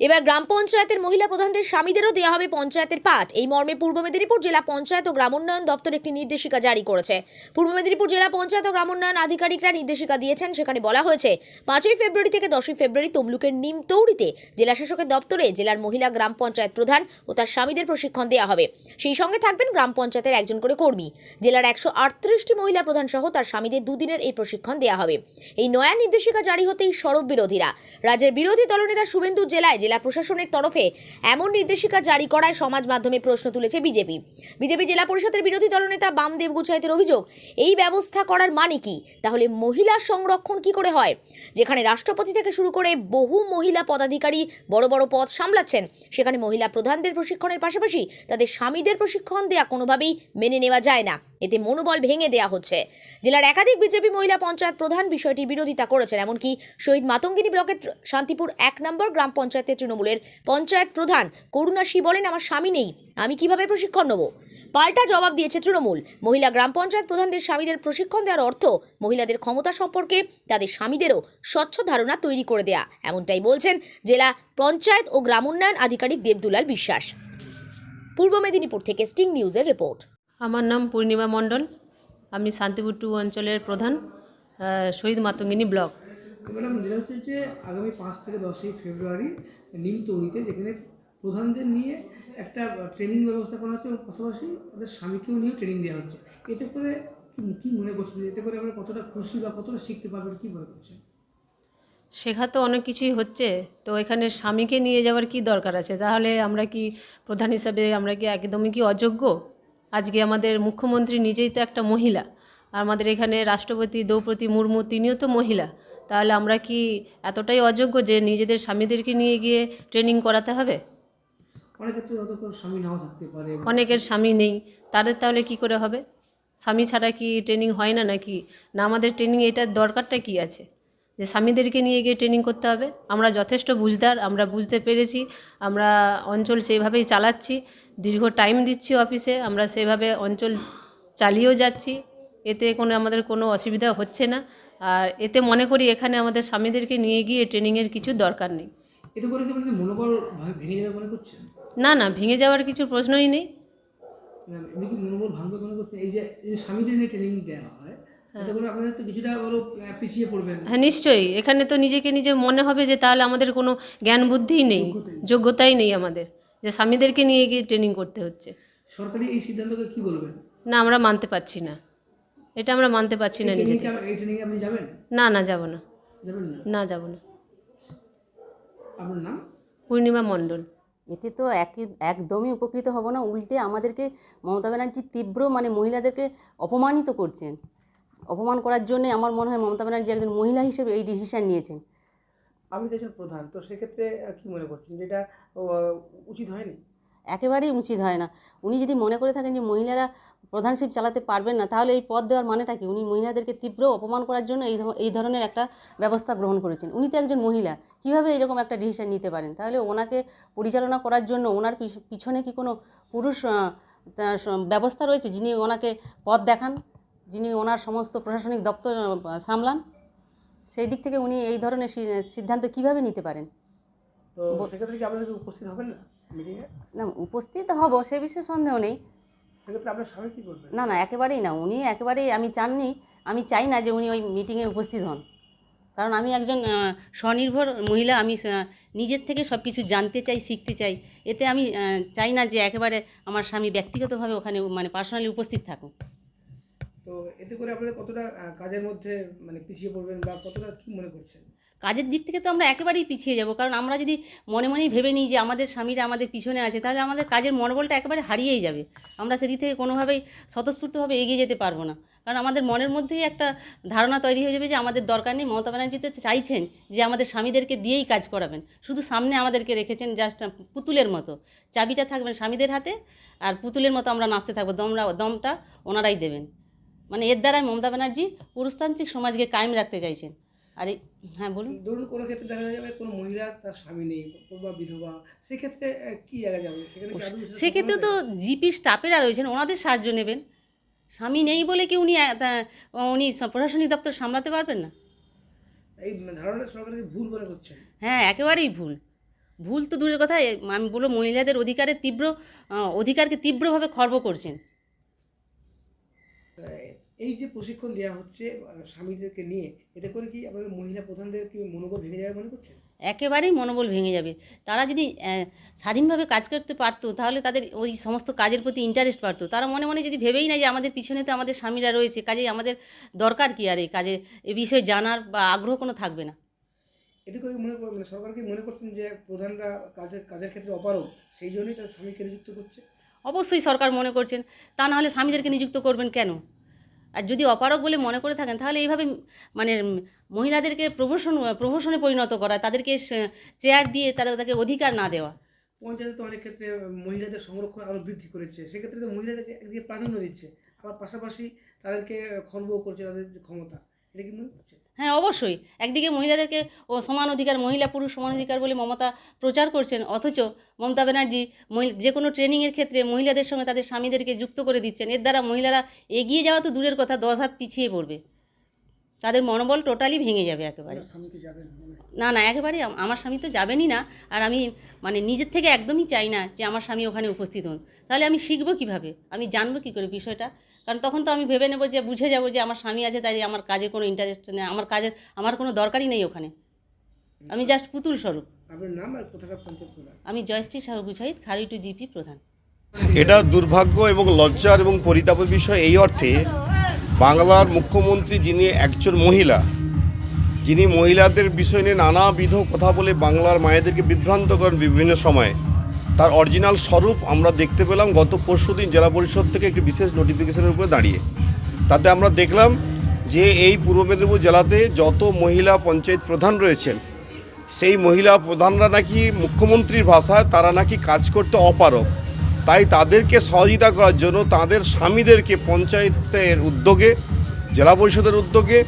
এবার গ্রাম পঞ্চায়েতের মহিলা প্রধানদের স্বামীদেরও দেওয়া হবে পঞ্চায়েতের পাঠ। এই মর্মে পূর্ব মেদিনীপুর জেলা পঞ্চায়েত ও গ্রামোন্নয়ন দপ্তর একটি নির্দেশিকা জারি করেছে। পূর্ব মেদিনীপুর জেলা পঞ্চায়েত ও গ্রামোন্নয়ন আধিকারিকরা নির্দেশিকা দিয়েছেন, সেখানে বলা হয়েছে, পাঁচই ফেব্রুয়ারি থেকে দশই ফেব্রুয়ারি তমলুকের নিমতৌড়িতে জেলা শাসকের দপ্তরে জেলার মহিলা গ্রাম পঞ্চায়েত প্রধান ও তার স্বামীদের প্রশিক্ষণ দেওয়া হবে। সেই সঙ্গে থাকবেন গ্রাম পঞ্চায়েতের একজন করে কর্মী। জেলার একশো আটত্রিশটি মহিলা প্রধান সহ তার স্বামীদের দুদিনের এই প্রশিক্ষণ দেওয়া হবে। এই নয়া নির্দেশিকা জারি হতেই সরব বিরোধীরা, রাজ্যের বিরোধী দলনেতা শুভেন্দু জেলায় জেলা প্রশাসনের তরফে এমন নির্দেশিকা জারি করায় সমাজ মাধ্যমে প্রশ্ন তুলেছে বিজেপি। বিজেপি জেলা পরিষদের বিরোধী দলনেতা বামদেব গুছাইতের অভিযোগ, এই ব্যবস্থা করার মানে কি? তাহলে মহিলা সংরক্ষণ কি করে হয়? যেখানে রাষ্ট্রপতি থেকে শুরু করে বহু মহিলা পদাধিকারী বড় বড় পদ সামলাচ্ছেন, সেখানে মহিলা প্রধানদের প্রশিক্ষণের পাশাপাশি তাদের স্বামীদের প্রশিক্ষণ দেওয়া কোনোভাবেই মেনে নেওয়া যায় না। এতে মনোবল ভেঙে দেওয়া হচ্ছে। জেলার একাধিক বিজেপি মহিলা পঞ্চায়েত প্রধান বিষয়টির বিরোধিতা করেছেন, এমনকি শহীদ মাতঙ্গিনী ব্লকের শান্তিপুর এক নম্বর গ্রাম পঞ্চায়েতের তৃণমূলের পঞ্চায়েত প্রধান করুণা করুণাশী বলেন, আমার স্বামী নেই, আমি কীভাবে প্রশিক্ষণ নেব? পাল্টা জবাব দিয়েছে তৃণমূল। মহিলা গ্রাম পঞ্চায়েত প্রধানদের স্বামীদের প্রশিক্ষণ দেওয়ার অর্থ মহিলাদের ক্ষমতা সম্পর্কে তাদের স্বামীদেরও স্বচ্ছ ধারণা তৈরি করে দেয়া। এমনটাই বলছেন জেলা পঞ্চায়েত ও গ্রাম উন্নয়ন আধিকারিক দেবদুলাল বিশ্বাস। পূর্ব মেদিনীপুর থেকে স্টিং নিউজের রিপোর্ট। আমার নাম পূর্ণিমা মণ্ডল। আমি শান্তিপুর টু অঞ্চলের প্রধান শহীদ মাতঙ্গিনী ব্লক। ম্যাডাম যেটা হচ্ছে যে আগামী পাঁচ থেকে দশই ফেব্রুয়ারি নিম তৈরিতে যেখানে প্রধানদের নিয়ে একটা ট্রেনিং ব্যবস্থা করা হচ্ছে এবং পাশাপাশি তাদের স্বামীকেও নিয়ে ট্রেনিং দেওয়া হচ্ছে। এতে করে কি- কি মনে করছেন এতে করে আমরা কতটা খুশি বা কতটা শিখতে পারবেন কি মনে করছেন? শেখা তো অনেক কিছুই হচ্ছে তো এখানে স্বামীকে নিয়ে যাওয়ার কি দরকার আছে? তাহলে আমরা কি প্রধান হিসাবে আমরা কি একদমই কি অযোগ্য? আজকে আমাদের মুখ্যমন্ত্রী নিজেই তো একটা মহিলা আর আমাদের এখানে রাষ্ট্রপতি দ্রৌপদী মুর্মু তিনিও তো মহিলা তাহলে আমরা কি এতটাই অযোগ্য যে নিজেদের স্বামীদেরকে নিয়ে গিয়ে ট্রেনিং করাতে হবে? অনেকের স্বামী নেই তাদের তাহলে কি করে হবে? স্বামী ছাড়া কি ট্রেনিং হয় না নাকি? না আমাদের ট্রেনিং এটার দরকারটা কি আছে? যে স্বামীদেরকে নিয়ে গিয়ে ট্রেনিং করতে হবে। আমরা যথেষ্ট বুঝদার আমরা বুঝতে পেরেছি আমরা অঞ্চল সেইভাবেই চালাচ্ছি। দীর্ঘ টাইম দিচ্ছি অফিসে আমরা সেভাবে অঞ্চল চালিয়েও যাচ্ছি। এতে কোনো আমাদের কোনো অসুবিধা হচ্ছে না। আর এতে মনে করি এখানে আমাদের স্বামীদেরকে নিয়ে গিয়ে ট্রেনিংয়ের কিছু দরকার নেই। এতে করে কি মনোবল ভেঙে যাবে মনে করছেন? না না ভেঙে যাওয়ার কিছু প্রশ্নই নেই। এমনি কি মনোবল ভাঙবে মনে করছেন? এই যে স্বামীদের ট্রেনিং দেওয়া হয় পড়বেন। হ্যাঁ নিশ্চয়ই। এখানে তো নিজেকে নিজে মনে হবে যে তাহলে আমাদের কোনো জ্ঞান বুদ্ধিই নেই যোগ্যতাই নেই। আমাদের যে স্বামীদেরকে নিয়ে গিয়ে ট্রেনিং করতে হচ্ছে। সরকারি এই সিদ্ধান্তকে কি বলবেন? না আমরা মানতে পারছি না। এটা আমরা মানতে পারছি না নিজে না না যাব না। না? না যাব না। পূর্ণিমা মণ্ডল। এতে তো একই একদমই উপকৃত হব না উল্টে আমাদেরকে মমতা ব্যানার্জি তীব্র মানে মহিলাদেরকে অপমানিত করছেন। অপমান করার জন্য আমার মনে হয় মমতা ব্যানার্জি একজন মহিলা হিসেবে এই ডিসিশন নিয়েছেন। আমি তো একজন প্রধান তো সেক্ষেত্রে কি মনে করছেন যেটা উচিত হয়নি? একেবারেই উচিত হয় না। উনি যদি মনে করে থাকেন যে মহিলারা প্রধানশিপ চালাতে পারবেন না তাহলে এই পদ দেওয়ার মানেটা কি? উনি মহিলাদেরকে তীব্র অপমান করার জন্য এই এই ধরনের একটা ব্যবস্থা গ্রহণ করেছেন। উনি তো একজন মহিলা কীভাবে এরকম একটা ডিসিশন নিতে পারেন? তাহলে ওনাকে পরিচালনা করার জন্য ওনার পিছ- পিছনে কি কোনো পুরুষ ব্যবস্থা রয়েছে যিনি ওনাকে পদ দেখান? যিনি ওনার সমস্ত প্রশাসনিক দপ্তর সামলান সেই দিক থেকে উনি এই ধরনের সিদ্ধান্ত কীভাবে নিতে পারেন? তো সেক্ষেত্রে কি আপনারা উপস্থিত হবেন না মিটিংয়ে না উপস্থিত হব সে বিষয়ে সন্দেহ নেই। সেক্ষেত্রে আপনার স্বামী কী করবেন না না একেবারেই না। উনি একেবারেই আমি চাননি আমি চাই না যে উনি ওই মিটিংয়ে উপস্থিত হন। কারণ আমি একজন স্বনির্ভর মহিলা আমি নিজের থেকে সব কিছু জানতে চাই শিখতে চাই। এতে আমি চাই না যে একেবারে আমার স্বামী ব্যক্তিগতভাবে ওখানে মানে পার্সোনালি উপস্থিত থাকুক। তো এতে করে আপনারা কতটা কাজের মধ্যে মানে পিছিয়ে পড়বেন বা কতটা কি মনে করছেন? কাজের দিক থেকে তো আমরা একেবারেই পিছিয়ে যাব, কারণ আমরা যদি মনে মনেই ভেবে নিই যে আমাদের স্বামীরা আমাদের পিছনে আছে, তাহলে আমাদের কাজের মনোবলটা একেবারে হারিয়েই যাবে। আমরা সেদিক থেকে কোনোভাবেই স্বতঃস্ফূর্তভাবে এগিয়ে যেতে পারব না। কারণ আমাদের মনের মধ্যেই একটা ধারণা তৈরি হয়ে যাবে যে আমাদের দরকার নেই। মমতা ব্যানার্জি তো চাইছেন যে আমাদের স্বামীদেরকে দিয়েই কাজ করাবেন। শুধু সামনে আমাদেরকে রেখেছেন জাস্ট পুতুলের মতো। চাবিটা থাকবেন স্বামীদের হাতে, আর পুতুলের মতো আমরা নাচতে থাকব, দমরা দমটা ওনারাই দেবেন। মানে এর দ্বারাই মমতা ব্যানার্জি পুরুষতান্ত্রিক সমাজকে কায়েম রাখতে চাইছেন। আর হ্যাঁ বলুন। ধরুন কোনো ক্ষেত্রে দেখা যাবে কোনো মহিলা তার স্বামী নেই বা বিধবা সেক্ষেত্রে কি জায়গা যাবে? সেক্ষেত্রে তো জিপি স্টাফেরা রয়েছেন ওনাদের সাহায্য নেবেন। স্বামী নেই বলে কি উনি উনি প্রশাসনিক দপ্তর সামলাতে পারবেন না? এই ধারণাটা সরকারকে ভুল মনে করছেন হ্যাঁ একেবারেই ভুল। ভুল তো দূরের কথা আমি বলব মহিলাদের অধিকারের তীব্র অধিকারকে তীব্রভাবে খর্ব করছেন। এই যে প্রশিক্ষণ দেওয়া হচ্ছে স্বামীদেরকে নিয়ে এতে করে কি আপনাদের মহিলা প্রধানদের কি মনোবল ভেঙে যাবে মনে করছেন? একেবারেই মনোবল ভেঙে যাবে। তারা যদি স্বাধীনভাবে কাজ করতে পারতো তাহলে তাদের ওই সমস্ত কাজের প্রতি ইন্টারেস্ট বাড়তো। তারা মনে মনে যদি ভেবেই না যে আমাদের পিছনে তো আমাদের স্বামীরা রয়েছে কাজেই আমাদের দরকার কি আর এই কাজে? এ বিষয়ে জানার বা আগ্রহ কোনো থাকবে না। এতে করে মনে মানে সরকার কি মনে করছেন যে প্রধানরা কাজের কাজের ক্ষেত্রে অপারগ সেই জন্যই তার স্বামীকে নিযুক্ত করছে? অবশ্যই সরকার মনে করছেন। তা না হলে স্বামীদেরকে নিযুক্ত করবেন কেন? আর যদি অপারক বলে মনে করে থাকেন, তাহলে এইভাবে মানে মহিলাদেরকে প্রমোশন প্রমোশনে পরিণত করা, তাদেরকে চেয়ার দিয়ে তাদের তাদেরকে অধিকার না দেওয়া। পঞ্চায়েত তো অনেক ক্ষেত্রে মহিলাদের সংরক্ষণ আরও বৃদ্ধি করেছে, সেক্ষেত্রে তো মহিলাদেরকে একদিকে প্রাধান্য দিচ্ছে, আবার পাশাপাশি তাদেরকে খর্ব করছে তাদের ক্ষমতা, এটা কি মনে করছে হ্যাঁ অবশ্যই। একদিকে মহিলাদেরকে ও সমান অধিকার মহিলা পুরুষ সমান অধিকার বলে মমতা প্রচার করছেন অথচ মমতা ব্যানার্জি যে কোনো ট্রেনিংয়ের ক্ষেত্রে মহিলাদের সঙ্গে তাদের স্বামীদেরকে যুক্ত করে দিচ্ছেন। এর দ্বারা মহিলারা এগিয়ে যাওয়া তো দূরের কথা দশ হাত পিছিয়ে পড়বে। তাদের মনোবল টোটালি ভেঙে যাবে একেবারে। না না একেবারে আমার স্বামী তো যাবেনই না। আর আমি মানে নিজের থেকে একদমই চাই না যে আমার স্বামী ওখানে উপস্থিত হন। তাহলে আমি শিখব কীভাবে? আমি জানব কী করে বিষয়টা? কারণ তখন তো আমি ভেবে নেব যে বুঝে যাব যে আমার স্বামী আছে তাই আমার কাজে কোনো ইন্টারেস্ট নেই আমার কাজের আমার কোনো দরকারই নেই ওখানে। আমি জাস্ট পুতুল স্বরূপ। নাম আর কোথাকার পঞ্চায়েত প্রধান? আমি জয়শ্রী সাহু গুছাইত খারি টু জিপি প্রধান। এটা দুর্ভাগ্য এবং লজ্জার এবং পরিতাপের বিষয় এই অর্থে বাংলার মুখ্যমন্ত্রী যিনি একজন মহিলা যিনি মহিলাদের বিষয় নিয়ে নানাবিধ কথা বলে বাংলার মায়েদেরকে বিভ্রান্ত করেন বিভিন্ন সময়ে। তার অরিজিনাল স্বরূপ আমরা দেখতে পেলাম গত পরশুদিন জেলা পরিষদ থেকে একটি বিশেষ নোটিফিকেশনের উপরে দাঁড়িয়ে। তাতে আমরা দেখলাম যে এই পূর্ব মেদিনীপুর জেলাতে যত মহিলা পঞ্চায়েত প্রধান রয়েছেন, সেই মহিলা প্রধানরা নাকি মুখ্যমন্ত্রীর ভাষায় তারা নাকি কাজ করতে অপারক তাই তাদেরকে সহযোগিতা করার জন্য তাদের স্বামীদেরকে পঞ্চায়েতের উদ্যোগে, জেলা পরিষদের উদ্যোগে,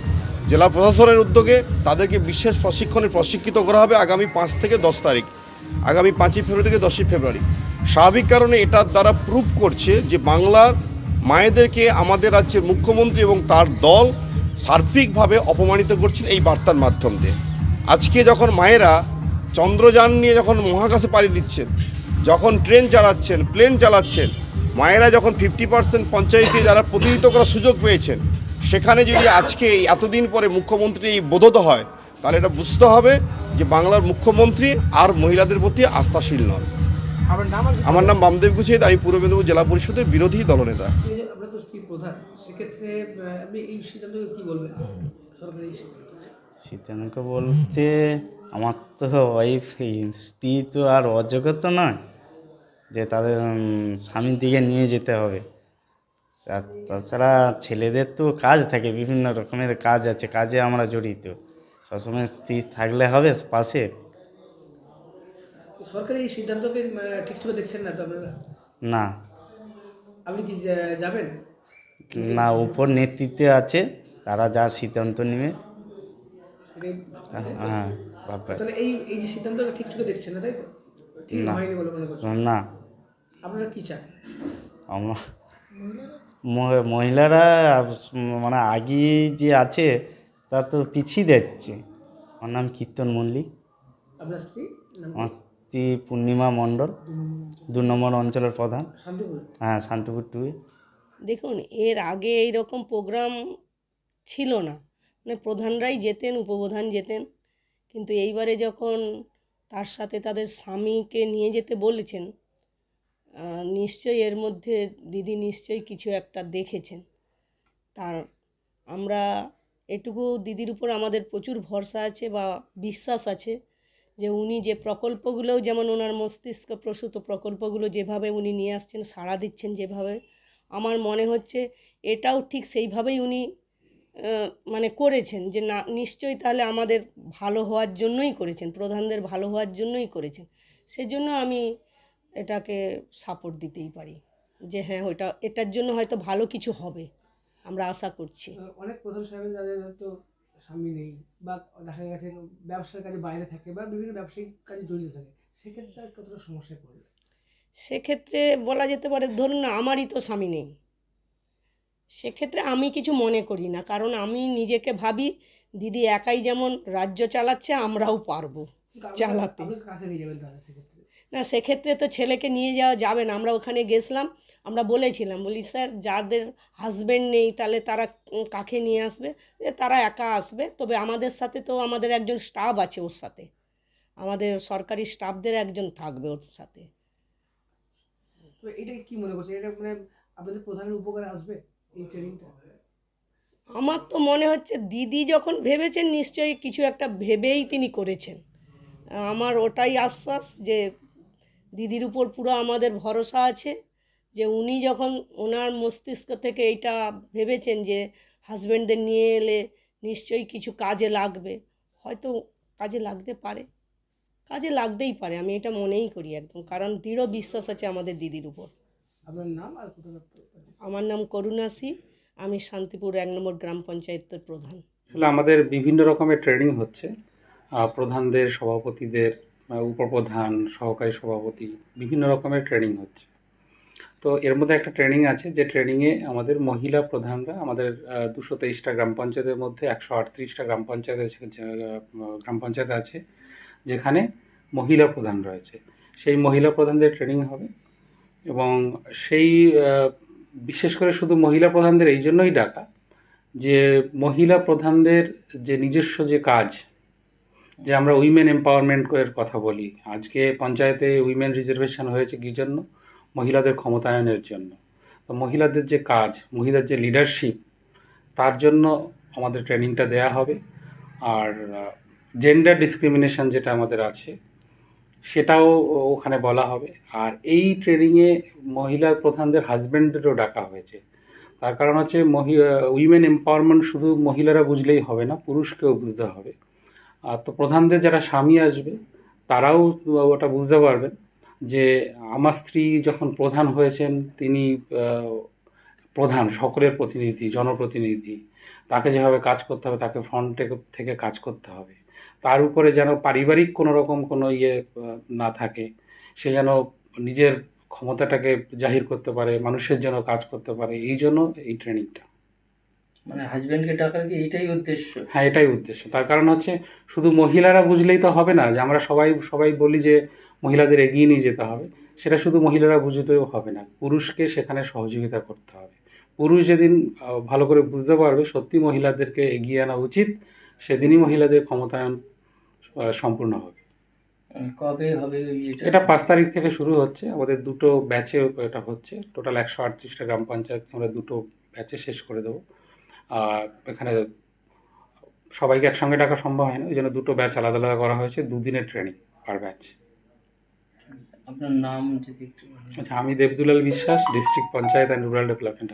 জেলা প্রশাসনের উদ্যোগে তাদেরকে বিশেষ প্রশিক্ষণে প্রশিক্ষিত করা হবে আগামী পাঁচ থেকে দশ তারিখ। আগামী পাঁচই ফেব্রুয়ারি থেকে দশই ফেব্রুয়ারি। স্বাভাবিক কারণে এটার দ্বারা প্রুভ করছে যে বাংলার মায়েদেরকে আমাদের রাজ্যের মুখ্যমন্ত্রী এবং তার দল সার্বিকভাবে অপমানিত করছেন এই বার্তার মাধ্যম দিয়ে। আজকে যখন মায়েরা চন্দ্রযান নিয়ে যখন মহাকাশে পাড়ি দিচ্ছেন, যখন ট্রেন চালাচ্ছেন প্লেন চালাচ্ছেন, মায়েরা যখন ফিফটি পার্সেন্ট পঞ্চায়েতে যারা প্রতিনিধিত্ব করার সুযোগ পেয়েছেন, সেখানে যদি আজকে এতদিন পরে মুখ্যমন্ত্রী বোধত হয় তাহলে এটা বুঝতে হবে যে বাংলার মুখ্যমন্ত্রী আর মহিলাদের প্রতি আস্থাশীল নন। আমার নাম বামদেব গুছিয়ে আমি পূর্ব মেদিনীপুর জেলা পরিষদের বিরোধী দলনেতা। সিদ্ধান্ত। সীতানকে বলতে আমার তো ওয়াইফ স্ত্রী তো আর অযোগ্য তো নয় যে তাদের স্বামীর দিকে নিয়ে যেতে হবে। তাছাড়া ছেলেদের তো কাজ থাকে বিভিন্ন রকমের কাজ আছে কাজে আমরা জড়িত। সবসময় স্ত্রী থাকলে হবে পাশে। সরকারের এই সিদ্ধান্তকে আহ, ঠিক করে দেখছেন না তো আপনারা? না। আপনি কি যাবেন? না উপর নেতৃত্বে আছে তারা যা সিদ্ধান্ত নেবে। হ্যাঁ ভাববে। তাহলে এই এই যে সিদ্ধান্তটা ঠিক করে দেখছেন না তাই তো? ঠিক হয়নি বলে মনে করছেন? না। আপনারা কি চান? আমার মহ- মহিলারা মানে আগে যে আছে তা তো পিছিয়ে যাচ্ছে আমার নাম কীর্তন মল্লিক। আপনার স্ত্রী? আমার স্ত্রী পূর্ণিমা মণ্ডল। দু নম্বর অঞ্চলের প্রধান। হ্যাঁ শান্তিপুর টুয়ে দেখুন এর আগে এই রকম প্রোগ্রাম ছিল না। মানে প্রধানরাই যেতেন উপপ্রধান যেতেন। কিন্তু এইবারে যখন তার সাথে তাদের স্বামীকে নিয়ে যেতে বলেছেন নিশ্চয়ই এর মধ্যে দিদি নিশ্চয়ই কিছু একটা দেখেছেন। তার আমরা এটুকু দিদির উপর আমাদের প্রচুর ভরসা আছে বা বিশ্বাস আছে যে উনি যে প্রকল্পগুলোও যেমন ওনার মস্তিষ্ক প্রসূত প্রকল্পগুলো যেভাবে উনি নিয়ে আসছেন, সাড়া দিচ্ছেন যেভাবে, আমার মনে হচ্ছে এটাও ঠিক সেইভাবেই উনি মানে করেছেন যে না, নিশ্চয়ই তাহলে আমাদের ভালো হওয়ার জন্যই করেছেন, প্রধানদের ভালো হওয়ার জন্যই করেছেন। সেজন্য আমি এটাকে সাপোর্ট দিতেই পারি যে হ্যাঁ ওটা এটার জন্য হয়তো ভালো কিছু হবে। আমরা আশা করছি। অনেক প্রধান সাহেবের যাদের হয়তো স্বামী নেই বা দেখা গেছে ব্যবসার কাজে বাইরে থাকে বা বিভিন্ন ব্যবসায়িক কাজে জড়িত থাকে সেক্ষেত্রে কতটা সমস্যায় পড়বে? সেক্ষেত্রে বলা যেতে পারে ধরুন আমারই তো স্বামী নেই। সেক্ষেত্রে আমি কিছু মনে করি না কারণ আমি নিজেকে ভাবি দিদি একাই যেমন রাজ্য চালাচ্ছে আমরাও পারব চালাতে। কাকে নিয়ে যাবেন তাহলে না সেক্ষেত্রে তো ছেলেকে নিয়ে যাওয়া যাবে না। আমরা ওখানে গেছিলাম আমরা বলেছিলাম বলি স্যার যাদের হাজবেন্ড নেই তাহলে তারা কাকে নিয়ে আসবে? তারা একা আসবে তবে আমাদের সাথে তো আমাদের একজন স্টাফ আছে ওর সাথে। আমাদের সরকারি স্টাফদের একজন থাকবে ওর সাথে। তো এটা কি মনে করছেন? এটা মানে আপনাদের প্রধানের উপকারে আসবে এই ট্রেনিংটা আমার তো মনে হচ্ছে দিদি যখন ভেবেছেন নিশ্চয়ই কিছু একটা ভেবেই তিনি করেছেন। আমার ওটাই আশ্বাস যে দিদির উপর পুরো আমাদের ভরসা আছে যে উনি যখন ওনার মস্তিষ্ক থেকে এইটা ভেবেছেন যে হাজব্যান্ডদের নিয়ে এলে নিশ্চয়ই কিছু কাজে লাগবে হয়তো কাজে লাগতে পারে। কাজে লাগতেই পারে আমি এটা মনেই করি একদম কারণ দৃঢ় বিশ্বাস আছে আমাদের দিদির উপর। আপনার নাম আর আমার নাম করুণাসী আমি শান্তিপুর এক নম্বর গ্রাম পঞ্চায়েতের প্রধান। আসলে আমাদের বিভিন্ন রকমের ট্রেনিং হচ্ছে। প্রধানদের সভাপতিদের উপপ্রধান, সহকারী সভাপতি, বিভিন্ন রকমের ট্রেনিং হচ্ছে। তো এর মধ্যে একটা ট্রেনিং আছে, যে ট্রেনিংয়ে আমাদের মহিলা প্রধানরা আমাদের দুশো তেইশটা গ্রাম পঞ্চায়েতের মধ্যে, একশো আটত্রিশটা গ্রাম পঞ্চায়েত গ্রাম পঞ্চায়েত আছে, যেখানে মহিলা প্রধান রয়েছে। সেই মহিলা প্রধানদের ট্রেনিং হবে এবং সেই বিশেষ করে শুধু মহিলা প্রধানদের এই জন্যই ডাকা যে মহিলা প্রধানদের যে নিজস্ব যে কাজ যে আমরা উইমেন এম্পাওয়ারমেন্টের কথা বলি, আজকে পঞ্চায়েতে উইমেন রিজার্ভেশন হয়েছে কী জন্য? মহিলাদের ক্ষমতায়নের জন্য। তো মহিলাদের যে কাজ মহিলার যে লিডারশিপ তার জন্য আমাদের ট্রেনিংটা দেয়া হবে। আর জেন্ডার ডিসক্রিমিনেশন যেটা আমাদের আছে, সেটাও ওখানে বলা হবে। আর এই ট্রেনিংয়ে মহিলা প্রধানদের হাজব্যান্ডদেরও ডাকা হয়েছে। তার কারণ হচ্ছে মহি উইমেন এম্পাওয়ারমেন্ট শুধু মহিলারা বুঝলেই হবে না, পুরুষকেও বুঝতে হবে। আর তো প্রধানদের যারা স্বামী আসবে, তারাও ওটা বুঝতে পারবেন যে আমার স্ত্রী যখন প্রধান হয়েছেন, তিনি প্রধান, সকলের প্রতিনিধি, জনপ্রতিনিধি। তাকে যেভাবে কাজ করতে হবে, তাকে ফ্রন্টে থেকে কাজ করতে হবে। তার উপরে যেন পারিবারিক কোনো রকম কোনো ইয়ে না থাকে, সে যেন নিজের ক্ষমতাটাকে জাহির করতে পারে, মানুষের জন্য কাজ করতে পারে, এই জন্য এই ট্রেনিংটা মানে হাজবেন্ডকে ডাকার কি এইটাই উদ্দেশ্য? হ্যাঁ এটাই উদ্দেশ্য। তার কারণ হচ্ছে শুধু মহিলারা বুঝলেই তো হবে না যে আমরা সবাই সবাই বলি যে মহিলাদের এগিয়ে নিয়ে যেতে হবে। সেটা শুধু মহিলারা বুঝতেও হবে না পুরুষকে সেখানে সহযোগিতা করতে হবে। পুরুষ যেদিন ভালো করে বুঝতে পারবে সত্যি মহিলাদেরকে এগিয়ে আনা উচিত সেদিনই মহিলাদের ক্ষমতায়ন সম্পূর্ণ হবে। কবে হবে এটা? পাঁচ তারিখ থেকে শুরু হচ্ছে আমাদের দুটো ব্যাচে এটা হচ্ছে। টোটাল একশো আটত্রিশটা গ্রাম পঞ্চায়েত আমরা দুটো ব্যাচে শেষ করে দেবো। এখানে সবাইকে একসঙ্গে ডাকা সম্ভব হয় না ওই জন্য দুটো ব্যাচ আলাদা আলাদা করা হয়েছে দুদিনের ট্রেনিং পার ব্যাচ আপনার নাম যদি আচ্ছা আমি Debdulal Biswas district panchayat and rural development